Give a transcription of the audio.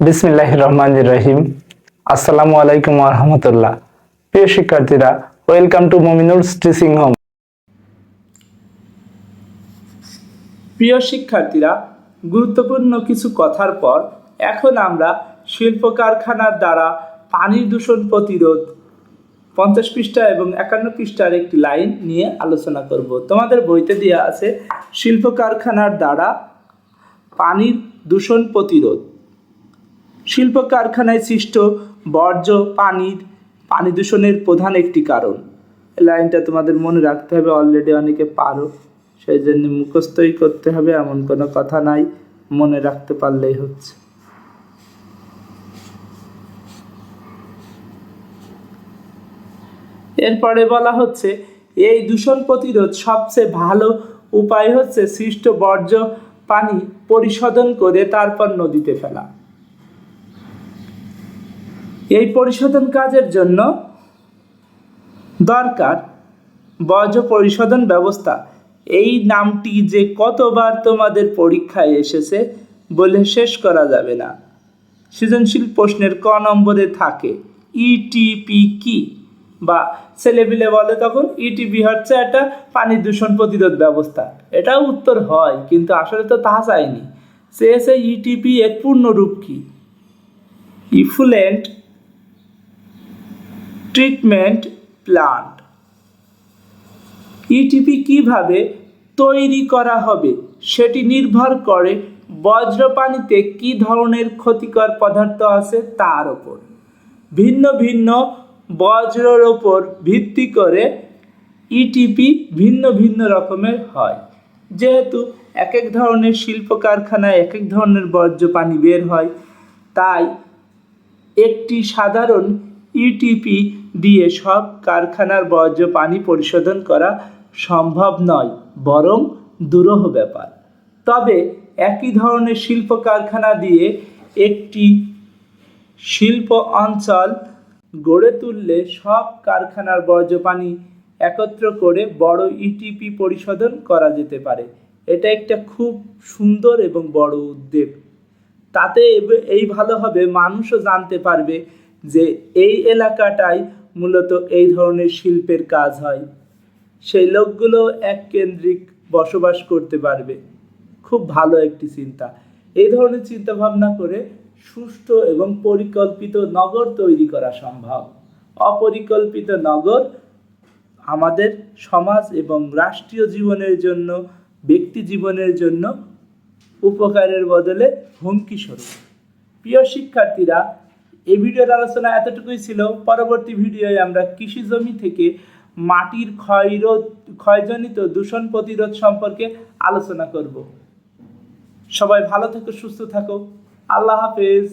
বিসমিল্লাহ রহমান রহিম আসসালামু আলাইকুম রহমতুল্লাহ। প্রিয় শিক্ষার্থীরা, welcome to Mominul teaching home. প্রিয় শিক্ষার্থীরা, গুরুত্বপূর্ণ কিছু কথার পর এখন আমরা শিল্প কারখানার দ্বারা পানির দূষণ প্রতিরোধ পঞ্চাশ পৃষ্ঠা এবং একান্ন পৃষ্ঠার একটি লাইন নিয়ে আলোচনা করব। তোমাদের বইতে দেওয়া আছে শিল্প কারখানার দ্বারা পানির দূষণ প্রতিরোধ। শিল্প কারখানায় সৃষ্ট বর্জ্য পানির পানি দূষণের প্রধান একটি কারণ। লাইনটা তোমাদের মনে রাখতে হবে অলরেডি অনেকে পারো। সেই জন্য মুখস্থই করতে হবে, এমন কোনো কথা নাই, মনে রাখতে পারলেই হচ্ছে। এরপরে বলা হচ্ছে, এই দূষণ প্রতিরোধ সবচেয়ে ভালো উপায় হচ্ছে সৃষ্ট বর্জ্য, পানি পরিশোধন করে তারপর নদীতে ফেলা। পরিশোধন কাজের জন্য দরকার বর্জ্য পরিশোধন ব্যবস্থা। এই নামটি যে কতবার তোমাদের পরীক্ষায় এসেছে বলে শেষ করা যাবে না। সৃজনশীল প্রশ্নের ক নম্বরে থাকে ইটিপি কি? বা ছেলেপিলে বলে তখন ইটিপি হচ্ছে একটা পানি দূষণ প্রতিরোধ ব্যবস্থা। এটাও উত্তর হয়, কিন্তু আসলে তো তাহা চায়নি চেয়েছে ইটিপি এর পূর্ণরূপ কি? ইফুলেন্ট ট্রিটমেন্ট প্লান্ট ইটিপি কীভাবে তৈরি করা হবে সেটি নির্ভর করে বজ্রপানিতে কি ধরনের ক্ষতিকর পদার্থ আছে তার ওপর। ভিন্ন ভিন্ন বজ্রের ওপর ভিত্তি করে ইটিপি ভিন্ন ভিন্ন রকমের হয়। যেহেতু এক এক ধরনের শিল্প কারখানায় এক এক ধরনের বর্জ্য পানি বের হয়, তাই একটি সাধারণ ইটিপি দিয়ে সব কারখানার বর্জ্য পানি পরিশোধন করা সম্ভব নয়, বরং দুরূহ ব্যাপার। তবে একই ধরনের শিল্প কারখানা দিয়ে একটি শিল্প অঞ্চল গড়ে তুললে সব কারখানার বর্জ্য পানি একত্র করে বড় ইটিপি পরিশোধন করা যেতে পারে। এটা একটা খুব সুন্দর এবং বড় উদ্যোগ। তাতে এই ভালো হবে মানুষও জানতে পারবে যে এই এলাকাটায় মূলত এই ধরনের শিল্পের কাজ হয়। সেই লোকগুলো এক কেন্দ্রিক বসবাস করতে পারবে। খুব ভালো একটি চিন্তা। এই ধরনের চিন্তা ভাবনা করে সুষ্ঠু এবং পরিকল্পিত নগর তৈরি করা সম্ভব। অপরিকল্পিত নগর আমাদের সমাজ এবং রাষ্ট্রীয় জীবনের জন্য, ব্যক্তি জীবনের জন্য উপকারের বদলে হুমকি স্বরূপ প্রিয় শিক্ষার্থীরা এই ভিডিওর আলোচনা এতটুকুই ছিল। পরবর্তী ভিডিওয় আমরা কৃষি জমি থেকে মাটির ক্ষয়রোধ, ক্ষয়জনিত দূষণ প্রতিরোধ সম্পর্কে আলোচনা করব। সবাই ভালো থেকো, সুস্থ থাকো। আল্লাহ হাফেজ।